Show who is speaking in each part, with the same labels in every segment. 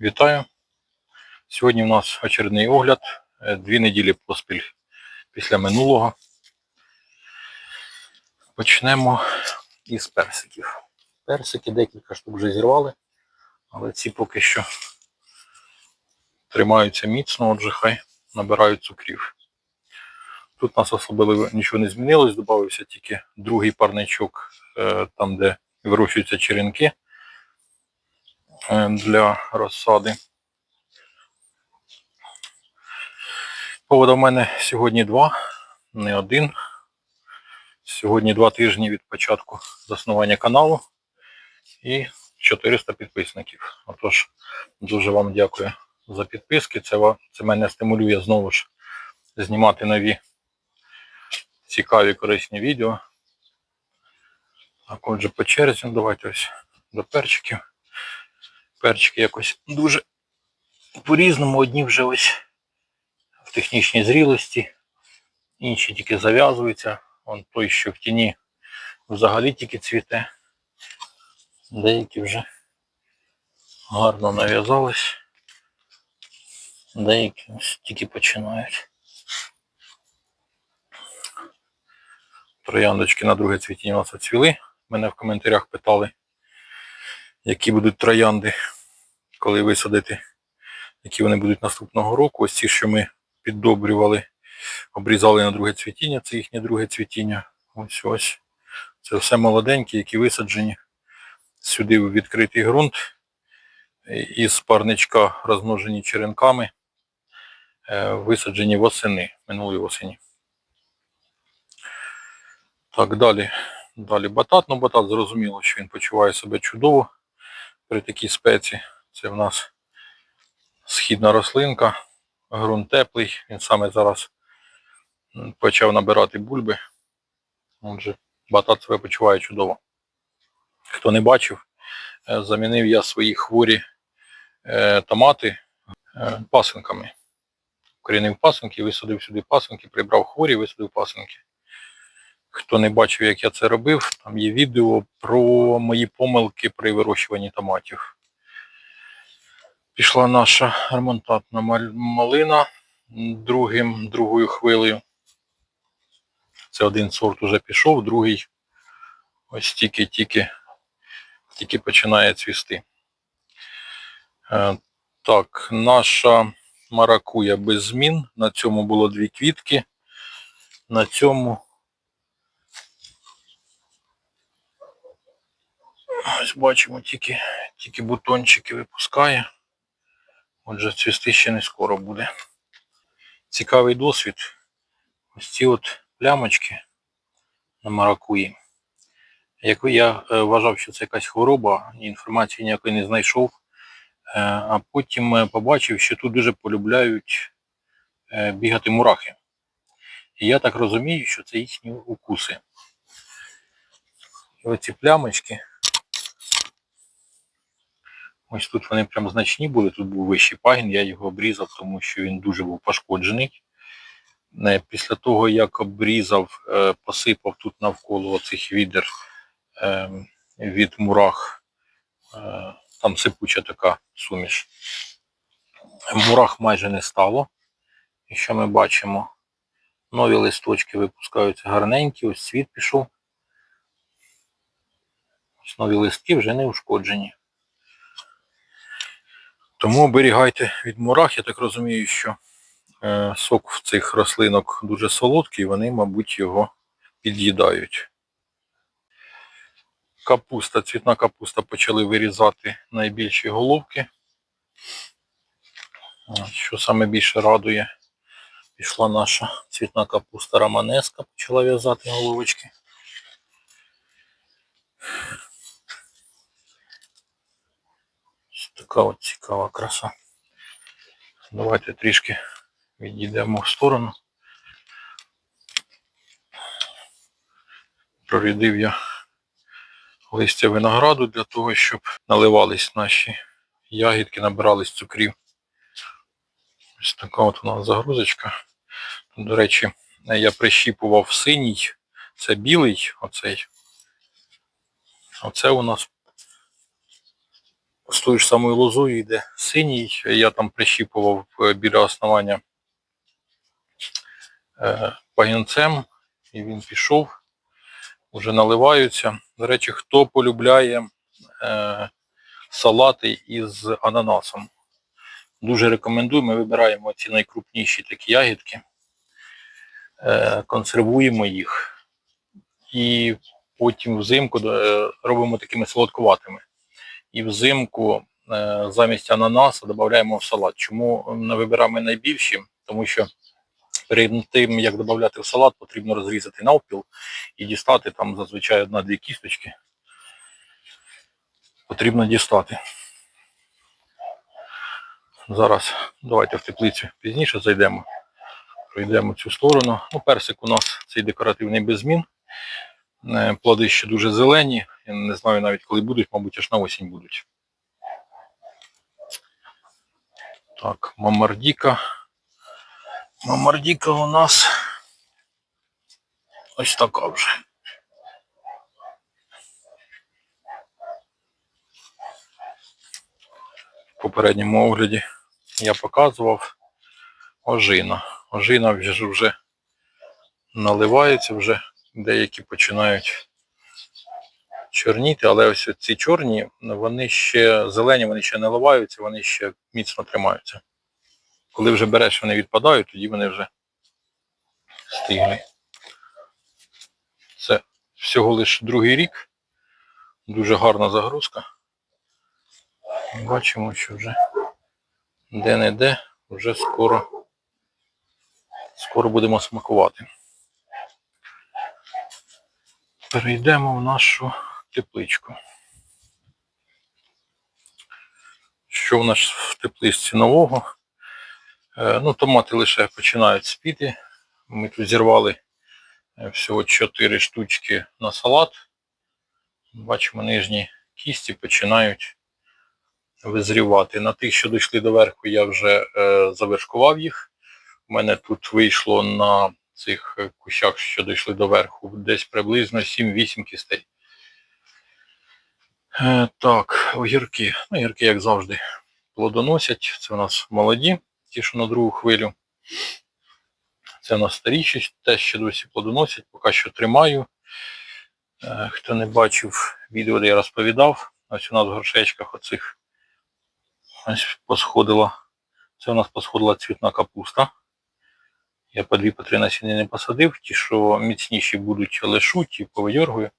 Speaker 1: Вітаю! Сьогодні у нас очередний огляд. Е, Дві неділі поспіль після минулого. Почнемо із персиків. Персики декілька штук вже зірвали, але ці поки що тримаються міцно, отже хай набирають цукрів. Тут у нас особливо нічого не змінилось, додався тільки другий парничок, е, там де вирощуються черенки для розсади. Повода в мене сьогодні два, не один. Сьогодні два тижні від початку заснування каналу і 400 підписників. Отож, дуже вам дякую за підписки. Це, це мене стимулює знову ж знімати нові цікаві корисні відео. Так, отже, по черзі, ну, давайте ось до перчиків. Перчики якось дуже по-різному. Одні вже ось в технічній зрілості, інші тільки зав'язуються. Вон той, що в тіні взагалі тільки цвіте. Деякі вже гарно нав'язались. Деякі ось тільки починають. Трояндочки на друге цвітіння у нас оцвіли. Мене в коментарях питали, які будуть троянди, коли висадити, які вони будуть наступного року. Ось ці, що ми піддобрювали, обрізали на друге цвітіння, це їхнє друге цвітіння. Ось ось. Це все молоденькі, які висаджені сюди в відкритий ґрунт. Із парничка розмножені черенками, е, висаджені восени, минулої осені. Так, далі. Далі батат. Ну, батат зрозуміло, що він почуває себе чудово при такій спеці. Це в нас східна рослинка, ґрунт теплий. Він саме зараз почав набирати бульби. Отже, батат себе почуває чудово. Хто не бачив, е, замінив я свої хворі е, томати е, пасинками. Корінив пасинки, висадив сюди пасинки, прибрав хворі, висадив пасинки. Хто не бачив, як я це робив, там є відео про мої помилки при вирощуванні томатів. Пішла наша ремонтатна малина другим, другою хвилею. Це один сорт уже пішов, другий ось тільки-тільки тільки починає цвісти. Е, Так, наша маракуя без змін. На цьому було дві квітки. На цьому Ось бачимо, тільки, тільки бутончики випускає. Отже, цвісти ще не скоро буде. Цікавий досвід. Ось ці от плямочки на маракуї. Якби я е, вважав, що це якась хвороба, інформації ніякої не знайшов. Е, А потім е, побачив, що тут дуже полюбляють бігати мурахи. І я так розумію, що це їхні укуси. І оці плямочки. Ось тут вони прям значні були, тут був вищий пагін, я його обрізав, тому що він дуже був пошкоджений. Після того, як обрізав, е, посипав тут навколо оцих відер е, від мурах, е, там сипуча така суміш. Мурах майже не стало. І що ми бачимо? Нові листочки випускаються гарненькі, ось цвіт пішов. Ось нові листки вже не ушкоджені. Тому оберігайте від мурах. Я так розумію, що е, сок в цих рослинок дуже солодкий, вони, мабуть, його під'їдають. Капуста, цвітна капуста почали вирізати найбільші головки. Що саме більше радує, пішла наша цвітна капуста романеска, почала в'язати головочки. Ось така от цікава краса. Давайте трішки відійдемо в сторону. Прорядив я листя винограду для того, щоб наливались наші ягідки, набирались цукрів. Ось така от у нас загрузочка. До речі, я прищіпував синій, це білий оцей. Оце у нас з тою ж самою лозою йде синій. Я там прищіпував е, біля основання е, пагінцем, і він пішов. Вже наливаються. До речі, хто полюбляє е, салати із ананасом. Дуже рекомендую. Ми вибираємо ці найкрупніші такі ягідки, консервуємо їх і потім взимку робимо такими солодкуватими. І взимку е, замість ананаса додаємо в салат. Чому не вибираємо найбільші? Тому що перед тим, як додати в салат, потрібно розрізати навпіл і дістати там зазвичай одна-дві кісточки. Потрібно дістати. Зараз давайте в теплицю пізніше зайдемо. Пройдемо цю сторону. Ну, персик у нас цей декоративний без змін. Е, Плоди ще дуже зелені. Я не знаю навіть коли будуть, мабуть, аж на осінь будуть. Так, мамардіка. Мамардіка у нас ось така вже. В попередньому огляді я показував ожина. Ожина вже вже наливається, вже деякі починають чорніти, але ось ці чорні, вони ще зелені, вони ще не ливаються, вони ще міцно тримаються. Коли вже береш, вони відпадають, тоді вони вже стиглі. Це всього лише другий рік. Дуже гарна загрузка. Бачимо, що вже де-не-де вже скоро, скоро будемо смакувати. Перейдемо в нашу тепличку. Що в нас в тепличці нового? Е, Ну, томати лише починають спіти. Ми тут зірвали е, всього 4 штучки на салат. Бачимо, нижні кісті починають визрівати. На тих, що дійшли до верху, я вже е, завершкував їх. У мене тут вийшло на цих е, кущах, що дійшли до верху, десь приблизно 7-8 кістей. Е, так, огірки. Ну, огірки, як завжди, плодоносять. Це у нас молоді, ті, що на другу хвилю. Це у нас старіші, те, що досі плодоносять, поки що тримаю. Е, Хто не бачив відео, де я розповідав, ось у нас в горшечках оцих ось посходила. Це у нас посходила цвітна капуста. Я по дві по три насіння не посадив, ті, що міцніші будуть лишуть і повидьоргую.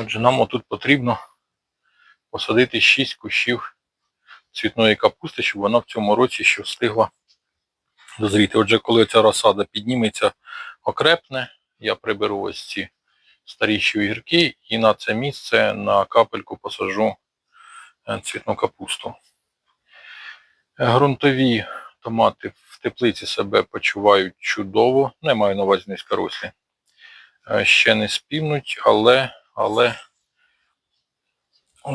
Speaker 1: Отже, нам отут потрібно посадити 6 кущів цвітної капусти, щоб вона в цьому році ще встигла дозріти. Отже, коли ця розсада підніметься, окрепне, я приберу ось ці старіші огірки і на це місце на капельку посаджу е, цвітну капусту. Е, Грунтові томати в теплиці себе почувають чудово. Не маю на увазі низькорослі. Е, Ще не співнуть, але, але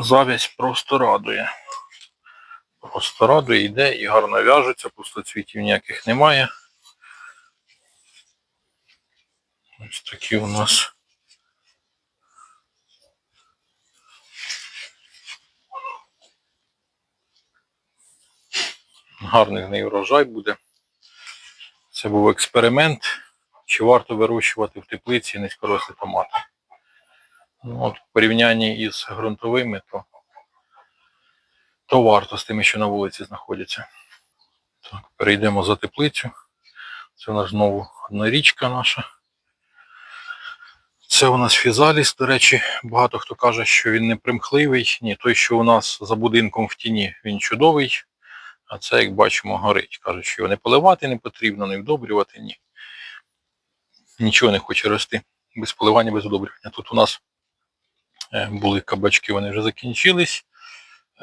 Speaker 1: завязь просто радує. Просто радує, йде і гарно в'яжеться, пустоцвітів ніяких немає. Ось такі у нас. Гарний з неї врожай буде. Це був експеримент. Чи варто вирощувати в теплиці низькорослі томати? Ну, от, в порівнянні із ґрунтовими, то, то варто з тими, що на вулиці знаходяться. Так, перейдемо за теплицю. Це у нас знову одна річка наша. Це у нас фізаліс, до речі, багато хто каже, що він не примхливий. Ні, той, що у нас за будинком в тіні, він чудовий. А це, як бачимо, горить. Кажуть, що його не поливати не потрібно, не вдобрювати, ні. Нічого не хоче рости. Без поливання, без удобрювання. Тут у нас е, були кабачки, вони вже закінчились.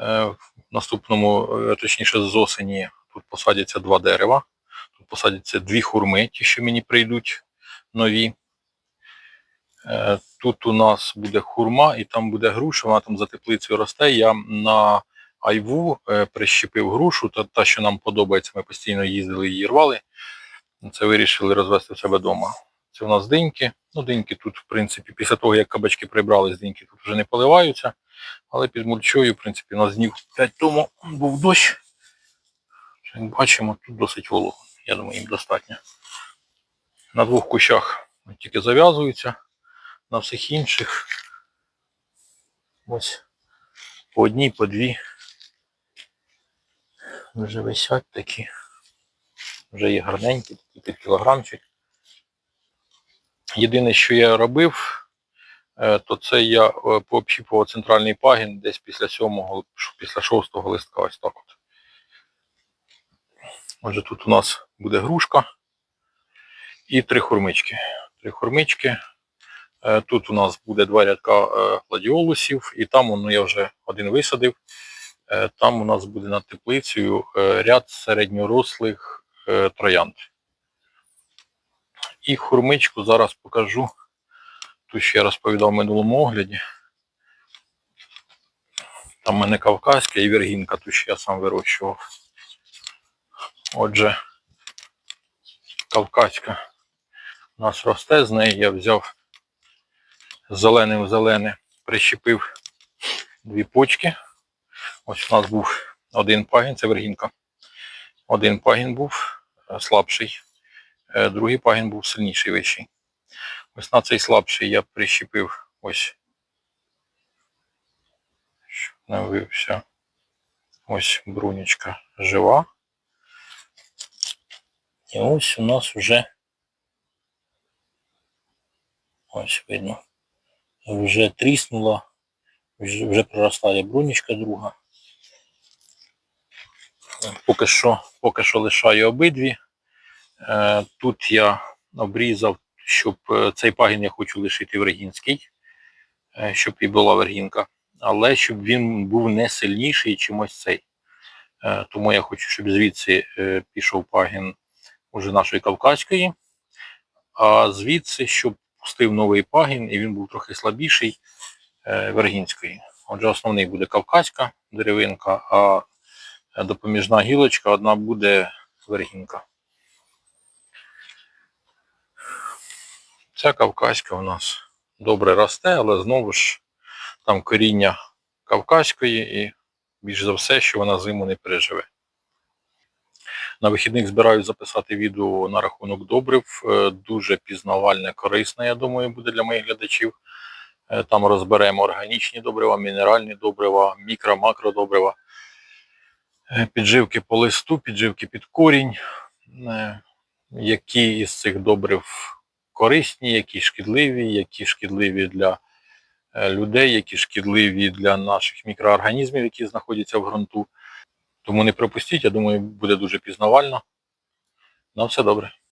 Speaker 1: Е, В наступному, е, точніше, з осені тут посадяться два дерева. Тут посадяться дві хурми, ті, що мені прийдуть нові. Тут у нас буде хурма і там буде груша, вона там за теплицею росте. Я на айву е, прищепив грушу, та, та, що нам подобається, ми постійно їздили її рвали. Це вирішили розвести в себе вдома. Це у нас диньки. Ну, диньки тут, в принципі, після того, як кабачки прибрали, з диньки тут вже не поливаються. Але під мульчою, в принципі, у нас днів 5 тому був дощ. Як бачимо, тут досить волого. Я думаю, їм достатньо. На двох кущах тільки зав'язуються, на всіх інших ось по одній, по дві. Вже висять такі. Вже є гарненькі, такі кілограмчик. Єдине, що я робив, е, то це я е, пообщіпував центральний пагін десь після сьомого, ш- після шостого листка, ось так от. Отже, тут у нас буде грушка і три хурмички. Три хурмички. Е, Тут у нас буде два рядка гладіолусів, і там ну, я вже один висадив. Е, Там у нас буде над теплицею е, ряд середньорослих е, троянд. І хурмичку зараз покажу. Тут ще я розповідав в минулому огляді. Там в мене кавказька і вергінка, тут ще я сам вирощував. Отже, кавказька у нас росте, з неї я взяв зелене в зелене, прищепив дві почки. Ось у нас був один пагін, це вергінка. Один пагін був е, слабший, е, другий пагін був сильніший вищий. Ось на цей слабший я прищепив ось. Щоб не вився. Ось брунечка жива. І ось у нас вже ось видно. Вже тріснула, вже, вже проростає брунечка друга. Поки що, поки що лишаю обидві. Е, Тут я обрізав, щоб е, цей пагін я хочу лишити вергінський, е, щоб і була вергінка. Але щоб він був не сильніший, чимось цей. Тому я хочу, щоб звідси пішов пагін уже нашої кавказької, а звідси, щоб пустив новий пагін і він був трохи слабіший вергінської. Отже, основний буде кавказька деревинка, а допоміжна гілочка одна буде вергінка. Ця кавказька у нас добре росте, але знову ж там коріння кавказької і більш за все, що вона зиму не переживе. На вихідних збираюсь записати відео на рахунок добрив. Е, Дуже пізнавальне, корисне, я думаю, буде для моїх глядачів. Е, Там розберемо органічні добрива, мінеральні добрива, мікро, макродобрива, е, підживки по листу, підживки під корінь, е, які із цих добрив корисні, які шкідливі, які шкідливі для е, людей, які шкідливі для наших мікроорганізмів, які знаходяться в ґрунту. Тому не пропустіть, я думаю, буде дуже пізнавально. На все добре.